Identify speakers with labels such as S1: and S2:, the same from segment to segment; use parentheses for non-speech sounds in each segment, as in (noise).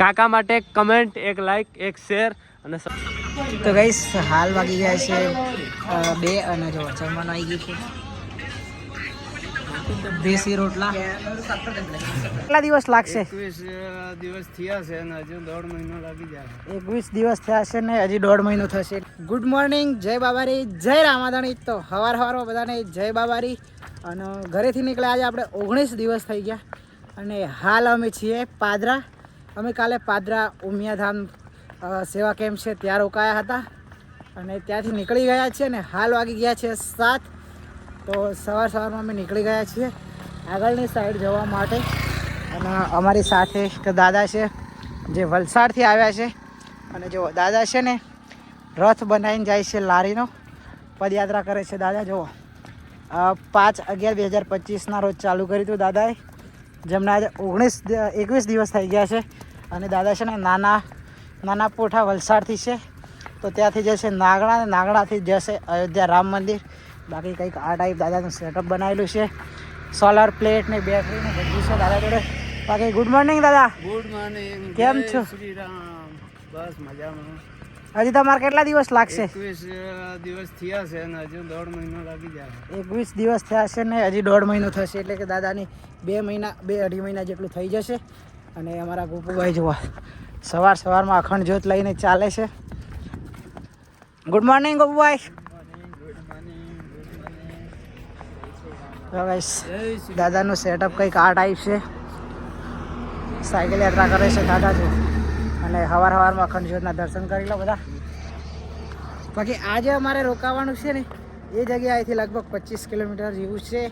S1: કાકા માટે કમેન્ટ એક લાઈક એક શેર અને
S2: તો ગઈસ હાલ વાગી ગયા છે બે અને જો જમવાનું આવી ગયું છે. દેશી રોટલા. કેટલા દિવસ લાગશે?
S1: એકવીસ દિવસ થયા છે અને હજુ દોઢ મહિનો લાગી જાય
S2: એકવીસ દિવસ થયા છે ને હજી દોઢ મહિનો થશે. ગુડ મોર્નિંગ જય બાબારી જય રામાધાણી તો હવાર હવારમાં બધાને જય બાબારી. અને ઘરેથી નીકળ્યા આજે આપણે ઓગણીસ દિવસ થઈ ગયા. અને હાલ અમે છીએ પાદરા. અમે કાલે પાદરા ઉમિયાધામ સેવા કેમ્પ છે, ત્યાં રોકાયા હતા. અને ત્યાંથી નીકળી ગયા છીએ ને હાલ વાગી ગયા છે સાત. તો સવાર સવારમાં અમે નીકળી ગયા છીએ આગળની સાઈડ જવા માટે. અને અમારી સાથે એક દાદા છે, જે વલસાડથી આવ્યા છે. અને જો દાદા છે ને, રથ બનાવીને જાય છે લારીનો. પદયાત્રા કરે છે દાદા, જુઓ. પાંચ અગિયાર બે હજાર પચીસના રોજ ચાલુ કર્યું હતું દાદાએ. જેમના આજે ઓગણીસ એકવીસ દિવસ થઈ ગયા છે અને દાદા છે ને નાના નાના પોઠા વલસાડથી છે. તો ત્યાંથી જશે નાગણા અને નાગણાથી જશે અયોધ્યા રામ મંદિર. બાકી કંઈક આ ટાઈપ દાદાનું સેટઅપ બનાવેલું છે. સોલર પ્લેટ ને બેટરી ને બધું છે દાદા જોડે. બાકી ગુડ મોર્નિંગ દાદા.
S1: ગુડ મોર્નિંગ
S2: કેમ છો?
S1: શ્રી રામ. બસ મજામાં.
S2: હજી તમારે કેટલા દિવસ લાગશે?
S1: એકવીસ દિવસ થયા છે અને હજુ દોઢ મહિનો લાગી જાય
S2: એકવીસ દિવસ થયા છે ને હજી દોઢ મહિનો થશે એટલે કે દાદાની બે મહિના બે અઢી મહિના જેટલું થઈ જશે. અને અમારા ગોપુભાઈ જોવા સવાર સવારમાં અખંડ જ્યોત લઈને ચાલે છે. Good morning Gopubhai. દાદાનું સેટઅપ કંઈક આ ટાઈપ છે. સાયકલ યાત્રા કરે છે દાદા જો. અને સવાર સવારમાં અખંડ દર્શન કરી લો બધા. બાકી આજે અમારે રોકાવાનું છે ને, એ જગ્યા અહીંથી લગભગ પચીસ કિલોમીટર જેવું છે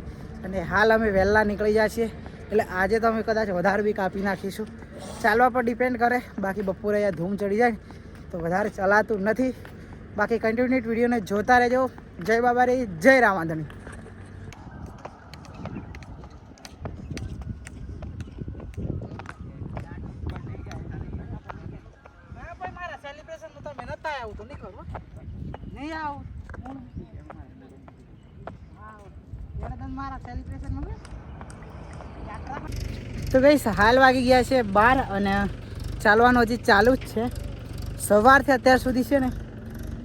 S2: અને હાલ અમે વહેલા નીકળી જાય છીએ. એટલે આજે તો અમે કદાચ વધારે બી કાપી નાખીશું. ચાલવા પર ડિપેન્ડ કરે, બાકી બપોરે અહીંયા ધૂમ ચડી જાય તો વધારે ચલાતું નથી. બાકી કન્ટિન્યુટ વિડીયોને જોતા રહેજો. જય બાબારી જય રામાધણી મારા સેલિબ્રેશન તો તમે નતા આવું તો નહીં આવું. તો ગઈ હાલ વાગી ગયા છે બાર અને ચાલવાનું હજી ચાલુ જ છે. સવારથી અત્યાર સુધી છે ને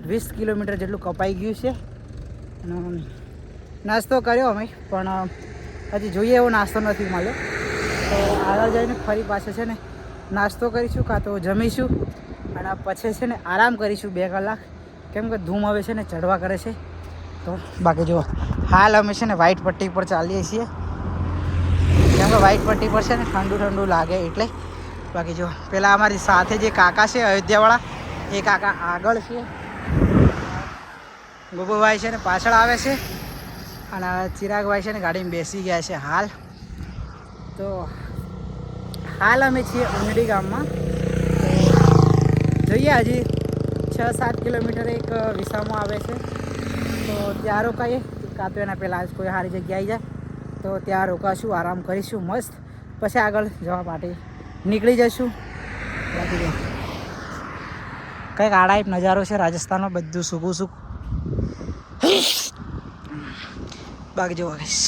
S2: વીસ કિલોમીટર જેટલું કપાઈ ગયું છે. નાસ્તો કર્યો અમે, પણ હજી જોઈએ એવો નાસ્તો નથી મળ્યો. તો આગળ જઈને ફરી પાછળ છે ને નાસ્તો કરીશું કાં તો જમીશું. અને પછી છે ને આરામ કરીશું બે કલાક. કેમ કે ધૂમ હવે છે ને ચડવા કરે છે. તો બાકી જુઓ, હાલ અમે છે ને વ્હાઈટ પટ્ટી પર ચાલીએ છીએ. કેમ કે વ્હાઈટ પટ્ટી પર છે ને ઠંડુ ઠંડુ લાગે એટલે. બાકી જુઓ, પેલા અમારી સાથે જે કાકા છે, અયોધ્યાવાળા, એ કાકા આગળ છે. ગોગુભાઈ છે ને પાછળ આવે છે. અને ચિરાગભાઈ છે ને ગાડીમાં બેસી ગયા છે હાલ. તો હાલ અમે છીએ ઉંડડી ગામમાં. જોઈએ હજી છ સાત કિલોમીટર એક વિસામો આવે છે. તો ત્યાં રોકાઈએ. કાં તો એના પહેલાં જ કોઈ સારી જગ્યાએ જાય તો ત્યાં રોકાશું, આરામ કરીશું, મસ્ત. પછી આગળ જવા માટે નીકળી જઈશું. કંઈક આડા એક નજારો છે રાજસ્થાનમાં બધું સૂકું સૂક. બાકી જોવા ગઈશ.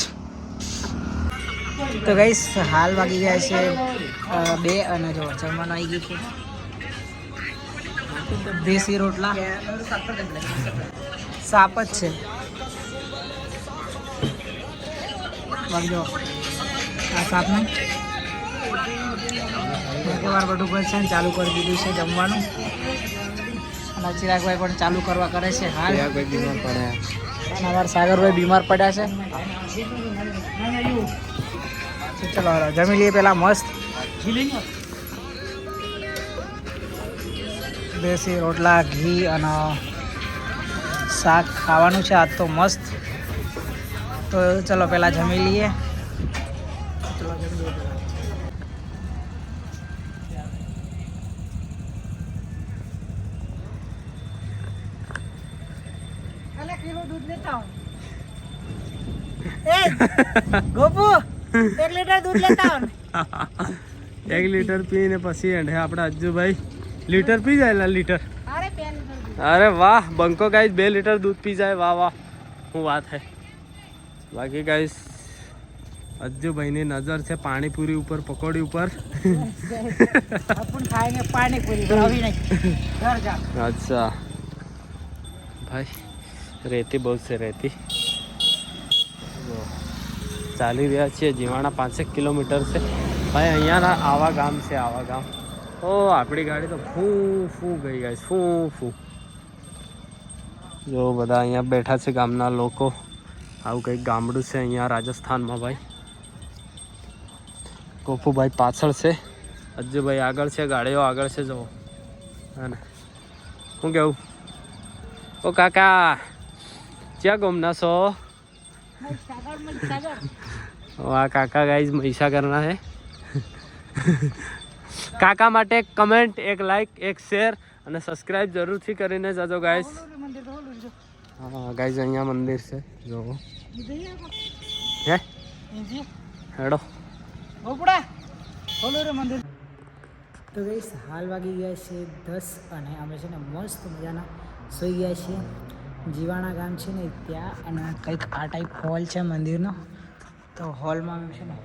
S2: તો ગઈશ, હાલ વાગી ગયા છે બે અને જો જમવાનું આવી ગયું છે. દેશી રોટલા? સાપ જ છે. આ સાપને? એકવાર બધું પણ છે ચાલુ કરી દીધું છે જમવાનું. અને ચિરાગભાઈ પણ ચાલુ કરવા કરે છે હાલ. અને અમારા સાગરભાઈ બીમાર પડ્યા છે. ચલો જમી લઈએ પેલા મસ્ત. દેશી રોટલા ઘી અને શાક ખાવાનું છે. આજ તો મસ્ત. તો ચલો પહેલાં જમી લઈએ. ચલો જમી લઈએ પહેલા. અલે કિલો દૂધ લેતા હું એ ગોપુ એક લીટર દૂધ લેતા (laughs)
S1: એક લીટર પીને પછી એંઢે આપણા અજ્જુભાઈ લીટર પી જાય લા લીટર?
S2: અરે
S1: વાહ બંકો ગાઈસ બે લીટર દૂધ પી જાય. વાહ વાહ. હું વાત હે. બાકી ગાઈસ અજ્જુભાઈની નજર છે પાણીપુરી ઉપર પકોડી ઉપર. અચ્છા. ભાઈ રેતી બહુ છે રેતી. ચાલી રહ્યા છીએ જીવાણા પાંચેક કિલોમીટર છે. ભાઈ અહીંયાના આવા ગામ છે આવા ગામ. ઓ આપણી ગાડી તો ફૂ ફૂ ગઈ ગઈ ફૂ ફૂ. જો બધા અહીંયા બેઠા છે ગામના લોકો. આવું કંઈક ગામડું છે અહીંયા રાજસ્થાનમાં ભાઈ. ગોપુભાઈ પાછળ છે. અજ્જુભાઈ આગળ છે ગાડીઓ આગળ છે જુઓ. હા શું કેવું? ઓ કાકા ક્યાં ગમના છો? વાહ કાકા ગાઈઝ મહીસાગરના છે. કાકા માટે કમેન્ટ એક લાઈક એક શેર અને સબસ્ક્રાઇબ જરૂરથી કરીને જજો
S2: ગાઈસ
S1: હા ગાઈસ અહીંયા મંદિર છે. જો. હે? હેડો.
S2: મંદિર. તો ગાઈસ હાલ વાગી ગયા છે દસ અને અમે છે ને મસ્ત મજાના સૂઈ ગયા છીએ. જીવાણા ગામ છે ને ત્યાં અને કંઈક આ ટાઈપ હોલ છે મંદિરનો. તો હોલમાં છે ને